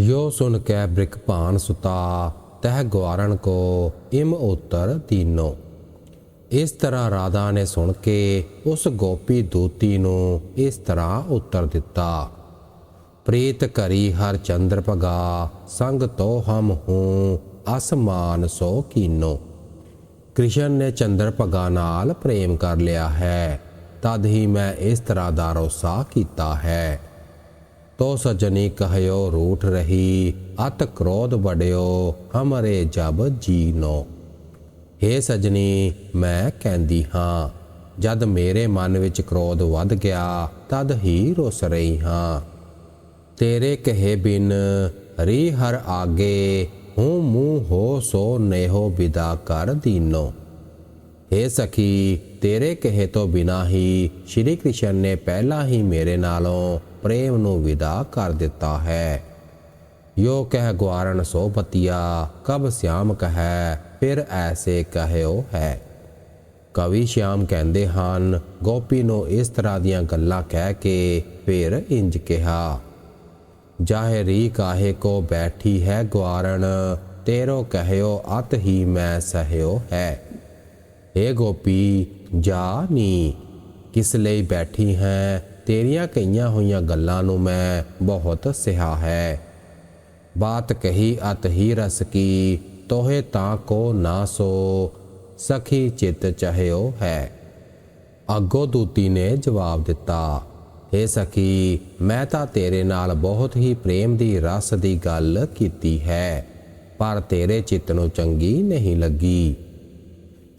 यो सुन कै बृक भान सुता तह ग्वारण को इम उत्तर तीनों ਇਸ ਤਰ੍ਹਾਂ ਰਾਧਾ ਨੇ ਸੁਣ ਕੇ ਉਸ ਗੋਪੀ ਦੂਤੀ ਨੂੰ ਇਸ ਤਰ੍ਹਾਂ ਉੱਤਰ ਦਿੱਤਾ ਪ੍ਰੀਤ ਕਰੀ ਹਰ ਚੰਦਰ ਭਗਾ ਸੰਗ ਤੋ ਹਮ ਹੂੰ ਅਸਮਾਨ ਸੋ ਕੀਨੋ ਕ੍ਰਿਸ਼ਨ ਨੇ ਚੰਦਰ ਭਗਾ ਨਾਲ ਪ੍ਰੇਮ ਕਰ ਲਿਆ ਹੈ ਤਦ ਹੀ ਮੈਂ ਇਸ ਤਰ੍ਹਾਂ ਦਾ ਰੋਸਾ ਕੀਤਾ ਹੈ ਤੋ ਸਜਣੀ ਕਹਿਓ ਰੂਠ ਰਹੀ, ਅਤ ਕ੍ਰੋਧ ਬੜਿਓ ਹਮਰੇ ਜਬ ਜੀਨੋ। ਹੇ ਸਜਣੀ, ਮੈਂ ਕਹਿੰਦੀ ਹਾਂ, ਜਦ ਮੇਰੇ ਮਨ ਵਿੱਚ ਕ੍ਰੋਧ ਵੱਧ ਗਿਆ, ਤਦ ਹੀ ਰੁੱਸ ਰਹੀ ਹਾਂ। ਤੇਰੇ ਕਹੇ ਬਿਨ ਰੀ ਹਰ ਆਗੇ, ਹੂੰ ਮੂੰਹ ਹੋ ਸੋ ਨੇਹੋ ਵਿਦਾ ਕਰ ਦੀਨੋ। ਹੇ ਸਖੀ, ਤੇਰੇ ਕਹੇ ਤੋਂ ਬਿਨਾ ਹੀ ਸ਼੍ਰੀ ਕ੍ਰਿਸ਼ਨ ਨੇ ਪਹਿਲਾਂ ਹੀ ਮੇਰੇ ਨਾਲੋਂ ਪ੍ਰੇਮ ਨੂੰ ਵਿਦਾ ਕਰ ਦਿੱਤਾ ਹੈ। ਯੋ ਕਹਿ ਗਵਾਰਨ ਸੋ ਪਤਿਆ, ਕਬ ਸਿਆਮ ਕਹੈ, ਫਿਰ ਐਸੇ ਕਹਿਓ ਹੈ। ਕਵੀ ਸ਼ਿਆਮ ਕਹਿੰਦੇ ਹਨ, ਗੋਪੀ ਨੂੰ ਇਸ ਤਰ੍ਹਾਂ ਦੀਆਂ ਗੱਲਾਂ ਕਹਿ ਕੇ ਫਿਰ ਇੰਜ ਕਿਹਾ ਜਾਹਰੀ ਕਾਹੇ ਕੋ ਬੈਠੀ ਹੈ ਗਵਾਰਨ ਤੇਰੋ ਕਹਿਓ ਅਤ ਹੀ ਮੈਂ ਸਹਿਓ ਹੈ। ਏ ਗੋਪੀ, ਜਾ ਨੀ। ਕਿਸ ਲਈ ਬੈਠੀ ਹੈ? ਤੇਰੀਆਂ ਕਈਆਂ ਹੋਈਆਂ ਗੱਲਾਂ ਨੂੰ ਮੈਂ ਬਹੁਤ ਸਿਹਾ ਹੈ। ਬਾਤ ਕਹੀ ਅਤ ਹੀ ਰਸ ਕੀ, ਤੋਹੇ ਤਾਂ ਕੋ ਨਾ ਸੋ, ਸਖੀ ਚਿਤ ਚਾਹਿਓ ਹੈ। ਅੱਗੋ ਦੂਤੀ ਨੇ ਜਵਾਬ ਦਿੱਤਾ ਏ ਸਖੀ, ਮੈਂ ਤਾਂ ਤੇਰੇ ਨਾਲ ਬਹੁਤ ਹੀ ਪ੍ਰੇਮ ਦੀ ਰਸ ਦੀ ਗੱਲ ਕੀਤੀ ਹੈ, ਪਰ ਤੇਰੇ ਚਿੱਤ ਨੂੰ ਚੰਗੀ ਨਹੀਂ ਲੱਗੀ।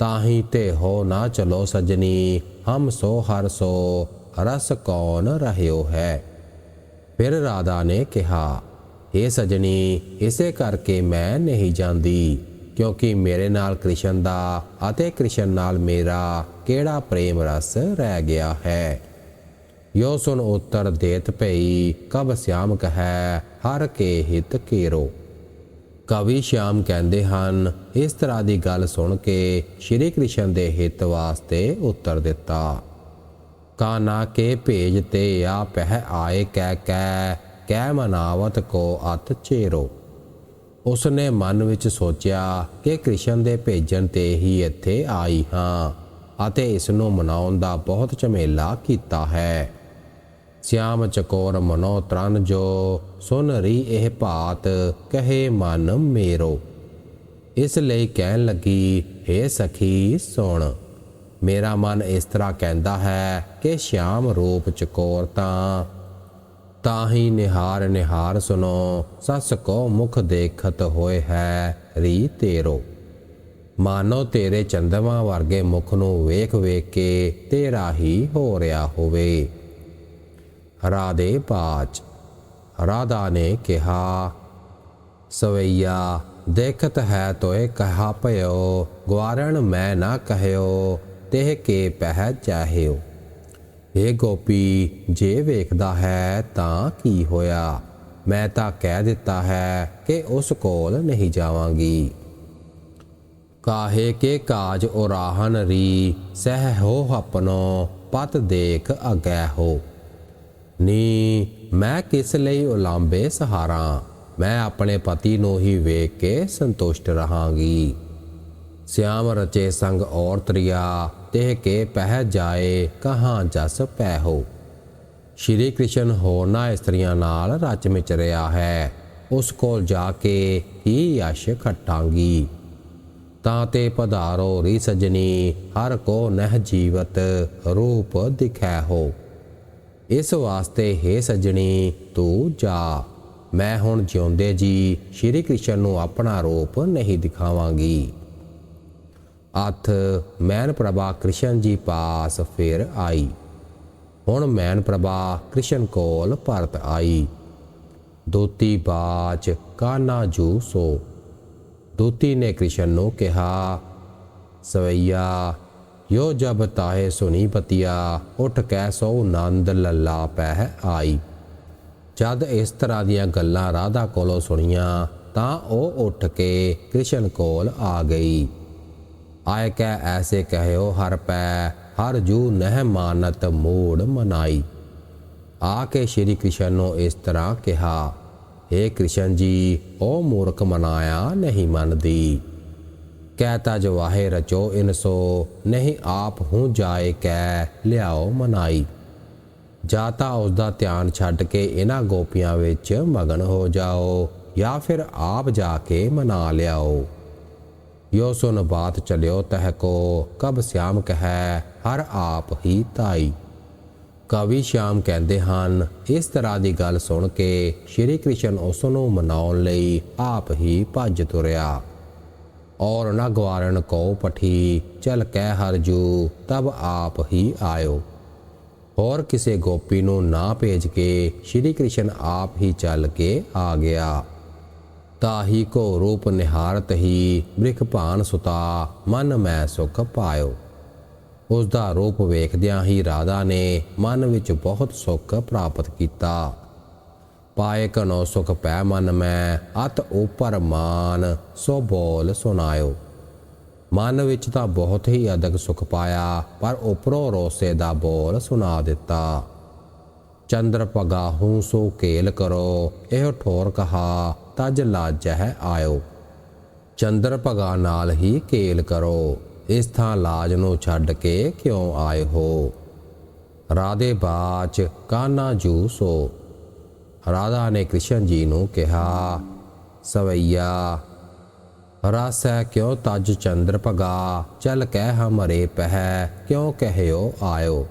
ਤਾਹੀ ਤੇ ਹੋ ਨਾ ਚਲੋ ਸਜਣੀ, ਹਮ ਸੋ ਹਰ ਸੋ, ਰਸ ਕੌਣ ਰਹਿਓ ਹੈ? ਫਿਰ ਰਾਧਾ ਨੇ ਕਿਹਾ ਇਹ ਸਜਣੀ, ਇਸੇ ਕਰਕੇ ਮੈਂ ਨਹੀਂ ਜਾਂਦੀ, ਕਿਉਂਕਿ ਮੇਰੇ ਨਾਲ ਕ੍ਰਿਸ਼ਨ ਦਾ ਅਤੇ ਕ੍ਰਿਸ਼ਨ ਨਾਲ ਮੇਰਾ ਕਿਹੜਾ ਪ੍ਰੇਮ ਰਸ ਰਹਿ ਗਿਆ ਹੈ? ਯੋ ਸੁਨ ਉੱਤਰ ਦੇਤ ਭਈ, ਕਬ ਸਿਆਮ ਕਹੈ, ਹਰ ਕੇ ਹਿਤ ਕੀਰੋ। ਕਵੀ ਸ਼ਿਆਮ ਕਹਿੰਦੇ ਹਨ, ਇਸ ਤਰ੍ਹਾਂ ਦੀ ਗੱਲ ਸੁਣ ਕੇ ਸ਼੍ਰੀ ਕ੍ਰਿਸ਼ਨ ਦੇ ਹਿੱਤ ਵਾਸਤੇ ਉੱਤਰ ਦਿੱਤਾ। ਕਾਨਾ ਕੇ ਭੇਜ ਤੇ ਆ ਪਹਿ ਆਏ ਕਹਿ ਕਹਿ ਕਹਿ ਮਨਾਵਤ ਕੋ ਅਤ ਚੇਰੋ। ਉਸਨੇ ਮਨ ਵਿੱਚ ਸੋਚਿਆ ਕਿ ਕ੍ਰਿਸ਼ਨ ਦੇ ਭੇਜਣ ਤੇ ਹੀ ਇੱਥੇ ਆਈ ਹਾਂ ਅਤੇ ਇਸ ਨੂੰ ਮਨਾਉਣ ਦਾ ਬਹੁਤ ਝਮੇਲਾ ਕੀਤਾ ਹੈ। ਸਿਆਮ ਚਕੋਰ ਮਨੋ ਤਰਨ ਜੋ, ਸੁਨ ਰੀ ਇਹ ਭਾਤ, ਕਹੇ ਮਨ ਮੇਰੋ। ਇਸ ਲਈ ਕਹਿਣ ਲੱਗੀ हे ਸਖੀ, ਸੁਣ। ਮੇਰਾ ਮਨ ਇਸ ਤਰ੍ਹਾਂ ਕਹਿੰਦਾ ਹੈ ਕਿ ਸ਼ਾਮ ਰੂਪ ਚਕੋਰ ਤਾਂ। ਤਾਂ ਹੀ ਨਿਹਾਰ ਨਿਹਾਰ ਸੁਨੋ, ਸਸ ਕੋ ਮੁਖ ਦੇਖਤ ਹੋਏ ਹੈ ਰੀ ਤੇਰੋ। ਮਾਨੋ ਤੇਰੇ ਚੰਦਮਾ ਵਰਗੇ ਮੁਖ ਨੂੰ ਵੇਖ ਵੇਖ ਕੇ ਤੇਰਾ ਹੀ ਹੋ ਰਿਹਾ ਹੋਵੇ। ਰਾਦੇ ਬਾਚ ਰਾਧਾ ਨੇ ਕਿਹਾ, ਸਵਈਆ, ਦੇਖਤ ਹੈ ਤੋਏ ਕਹਾ ਭਇਓ ਗਵਾਰਣ ਮੈਂ ਨਾ ਕਹਿਓ ਤੇ ਕੇ ਪਹਿ ਚਾਹਿਓ। ਇਹ ਗੋਪੀ, ਜੇ ਵੇਖਦਾ ਹੈ ਤਾਂ ਕੀ ਹੋਇਆ? ਮੈਂ ਤਾਂ ਕਹਿ ਦਿੱਤਾ ਹੈ ਕਿ ਉਸ ਕੋਲ ਨਹੀਂ ਜਾਵਾਂਗੀ। ਕਾਹੇ ਕੇ ਕਾਜ ਉਰਾਹਨ ਰੀ, ਸਹਿ ਹੋ ਆਪਣੋ, ਪਤ ਦੇਖ ਅਗੈ ਹੋ। ਨੀ, ਮੈਂ ਕਿਸ ਲਈ ਉਲਾਂਬੇ ਸਹਾਰਾ? ਮੈਂ ਆਪਣੇ ਪਤੀ ਨੂੰ ਹੀ ਵੇਖ ਕੇ ਸੰਤੁਸ਼ਟ ਰਹਾਂਗੀ। ਸਿਆਮ ਰਚੇ ਸੰਗ ਔਰ ਤ੍ਰਿਆ ਤੇ ਕੇ ਪਹਿ ਜਾਏ, ਕਹਾਂ ਜਸ ਪੈ ਹੋ? ਸ਼੍ਰੀ ਕ੍ਰਿਸ਼ਨ ਹੋਰਨਾਂ ਇਸਤਰੀਆਂ ਨਾਲ ਰਚ ਮਿਚ ਰਿਹਾ ਹੈ। ਉਸ ਕੋਲ ਜਾ ਕੇ ਹੀ ਯਸ਼ ਖਟਾਂਗੀ। ਤਾਂ ਤੇ ਪਧਾਰੋ ਰੀ ਸਜਣੀ, ਹਰ ਕੋ ਨਹਿ ਜੀਵਤ ਰੂਪ ਦਿਖੈ ਹੋ। ਇਸ ਵਾਸਤੇ, ਹੈ ਸੱਜਣੀ, ਤੂੰ ਜਾ। ਮੈਂ ਹੁਣ ਜਿਉਂਦੇ ਜੀ, ਸ਼੍ਰੀ ਕ੍ਰਿਸ਼ਨ ਨੂੰ ਆਪਣਾ ਰੂਪ ਨਹੀਂ ਦਿਖਾਵਾਂਗੀ। ਅਥ, ਮੈਨ ਪ੍ਰਭਾ ਕ੍ਰਿਸ਼ਨ ਜੀ ਪਾਸ ਫਿਰ ਆਈ। ਹੁਣ ਮੈਨ ਪ੍ਰਭਾ ਕ੍ਰਿਸ਼ਨ ਕੋਲ ਭਰਤ ਆਈ। ਦੋਤੀ ਬਾਚ, ਕਾਨਾ ਜੂ ਸੋ। ਦੋਤੀ ਨੇ ਕ੍ਰਿਸ਼ਨ ਨੂੰ ਕਿਹਾ, ਸਵਈਆ ਯੋ ਜਬ ਤਾਏ ਸੁਨੀ ਪਤਿਆ, ਉਠ ਕੈ ਸੋ ਨੰਦ ਲੱਲਾ ਪਹਿ ਆਈ। ਜਦ ਇਸ ਤਰ੍ਹਾਂ ਦੀਆਂ ਗੱਲਾਂ ਰਾਧਾ ਕੋਲੋਂ ਸੁਣੀਆਂ, ਤਾਂ ਉਹ ਉੱਠ ਕੇ ਕ੍ਰਿਸ਼ਨ ਕੋਲ ਆ ਗਈ। ਆਏ ਕੈ ਐਸੇ ਕਹਿਓ ਹਰ ਪੈ ਹਰ ਜੂ ਨਹਿ ਮਾਨਤ ਮੂੜ ਮਨਾਈ। ਆ ਕੇ ਸ਼੍ਰੀ ਕ੍ਰਿਸ਼ਨ ਨੂੰ ਇਸ ਤਰ੍ਹਾਂ ਕਿਹਾ हे ਕ੍ਰਿਸ਼ਨ ਜੀ, ਉਹ ਮੂਰਖ ਮਨਾਇਆ ਨਹੀਂ ਮੰਨਦੀ। ਕਹਿਤਾ ਜੋ ਵਾਹੇ ਰਚੋ ਇਨਸੋ ਨਹੀਂ ਆਪ ਹੂੰ ਜਾਏ ਕੈ, ਲਿਆਓ ਮਨਾਈ। ਜਾਂ ਤਾਂ ਉਸ ਦਾ ਧਿਆਨ ਛੱਡ ਕੇ ਇਹਨਾਂ ਗੋਪੀਆਂ ਵਿੱਚ ਮਗਨ ਹੋ ਜਾਓ, ਜਾਂ ਫਿਰ ਆਪ ਜਾ ਕੇ ਮਨਾ ਲਿਆਓ। ਯੋ ਸੁਨ ਬਾਤ ਚਲਿਓ ਤਹ ਕੋ, ਕਬ ਸਿਆਮ ਕਹੈ, ਹਰ ਆਪ ਹੀ ਤਾਈ ਕਵੀ ਸ਼ਾਮ ਕਹਿੰਦੇ ਹਨ, ਇਸ ਤਰ੍ਹਾਂ ਦੀ ਗੱਲ ਸੁਣ ਕੇ ਸ਼੍ਰੀ ਕ੍ਰਿਸ਼ਨ ਉਸ ਨੂੰ ਮਨਾਉਣ ਲਈ ਆਪ ਹੀ ਭੱਜ ਤੁਰਿਆ। ਔਰ ਨ ਗਵਾਰਨ ਕੋ ਪਠੀ, ਚਲ ਕਹਿ ਹਰਜੂ ਤਬ ਆਪ ਹੀ ਆਇਓ। ਹੋਰ ਕਿਸੇ ਗੋਪੀ ਨੂੰ ਨਾ ਭੇਜ ਕੇ ਸ਼੍ਰੀ ਕ੍ਰਿਸ਼ਨ ਆਪ ਹੀ ਚੱਲ ਕੇ ਆ ਗਿਆ। ਤਾਹੀ ਕੋ ਰੂਪ ਨਿਹਾਰਤ ਹੀ ਬ੍ਰਿਖ ਭਾਨ ਸੁਤਾ, ਮਨ ਮੈਂ ਸੁਖ ਪਾਇਓ। ਉਸ ਦਾ ਰੂਪ ਵੇਖਦਿਆਂ ਹੀ ਰਾਧਾ ਨੇ ਮਨ ਵਿੱਚ ਬਹੁਤ ਸੁੱਖ ਪ੍ਰਾਪਤ ਕੀਤਾ। ਪਾਏ ਕਨੋ ਸੁਖ ਪੈ ਮਨ ਮੈਂ, ਅਤ ਉਪਰ ਮਾਨ, ਸੋ ਬੋਲ ਸੁਨਾਇਓ ਮਨ ਵਿੱਚ ਤਾਂ ਬਹੁਤ ਹੀ ਅਦਕ ਸੁਖ ਪਾਇਆ, ਪਰ ਉਪਰੋਂ ਰੋਸੇ ਦਾ ਬੋਲ ਸੁਣਾ ਦਿੱਤਾ। ਚੰਦਰ ਪਗਾ ਹੂੰ ਸੋ ਕੇਲ ਕਰੋ, ਇਹ ਠੋਰ ਕਹਾ, ਤਜ ਲਾਜਹਿ ਆਇਓ। ਚੰਦਰ ਪਗਾ ਨਾਲ ਹੀ ਕੇਲ ਕਰੋ, ਇਸ ਥਾਂ ਲਾਜ ਨੂੰ ਛੱਡ ਕੇ ਕਿਉਂ ਆਏ ਹੋ? ਰਾਧੇ ਬਾਚ, ਕਾਨਾ ਜੂ ਸੋ। ਰਾਧਾ ਨੇ ਕ੍ਰਿਸ਼ਨ ਜੀ ਨੂੰ ਕਿਹਾ, ਸਵਈਆ, ਰਸ ਹੈ ਕਿਉ ਤਜ ਚੰਦਰ ਭਗਾ? ਚਲ ਕਹਿ ਹਮਰੇ ਪਹਿ, ਕਿਉ ਕਹਿਓ ਆਇਓ?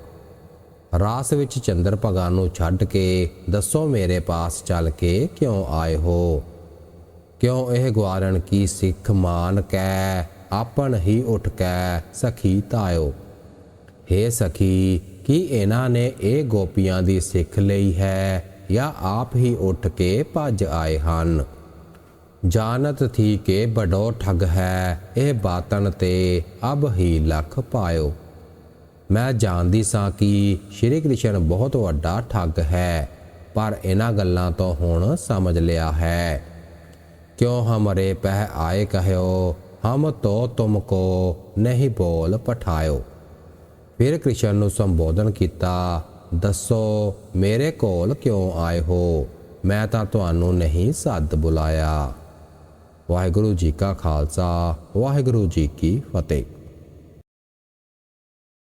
ਰਾਸ ਵਿੱਚ ਚੰਦਰ ਭਗਾ ਨੂੰ ਛੱਡ ਕੇ ਦੱਸੋ ਮੇਰੇ ਪਾਸ ਚੱਲ ਕੇ ਕਿਉਂ ਆਏ ਹੋ? ਕਿਉਂ ਇਹ ਗਵਾਰਨ ਕੀ ਸਿੱਖ ਮਾਨ ਕੈ ਆਪਨ ਹੀ ਉੱਠ ਕੈ, ਸਖੀ ਤਾਇਓ? हे ਸਖੀ, ਕੀ ਇਹਨਾਂ ਨੇ ਇਹ ਗੋਪੀਆਂ ਦੀ ਸਿੱਖ ਲਈ ਹੈ? ਜਾਂ ਆਪ ਹੀ ਉੱਠ ਕੇ ਭੱਜ ਆਏ ਹਨ। ਜਾਣਤ ਥੀ ਕਿ ਬੜੋ ਠੱਗ ਹੈ, ਇਹ ਬਾਤਨ ਤੇ ਅਬ ਹੀ ਲਖ ਪਾਇਓ। ਮੈਂ ਜਾਣਦੀ ਸਾਂ ਕਿ ਸ਼੍ਰੀ ਕ੍ਰਿਸ਼ਨ ਬਹੁਤ ਵੱਡਾ ਠੱਗ ਹੈ, ਪਰ ਇਹਨਾਂ ਗੱਲਾਂ ਤੋਂ ਹੁਣ ਸਮਝ ਲਿਆ ਹੈ। ਕਿਉਂ ਹਮਰੇ ਪਹਿ ਆਏ ਕਹਿਓ, ਹਮ ਤੋ ਤੁਮਕੋ ਨਹੀਂ ਬੋਲ ਪਠਾਇਓ। ਫਿਰ ਕ੍ਰਿਸ਼ਨ ਨੂੰ ਸੰਬੋਧਨ ਕੀਤਾ ਦੱਸੋ, ਮੇਰੇ ਕੋਲ ਕਿਉਂ ਆਏ ਹੋ? ਮੈਂ ਤਾਂ ਤੁਹਾਨੂੰ ਨਹੀਂ ਸੱਦ ਬੁਲਾਇਆ। ਵਾਹਿਗੁਰੂ ਜੀ ਕਾ ਖਾਲਸਾ, ਵਾਹਿਗੁਰੂ ਜੀ ਕੀ ਫਤਿਹ।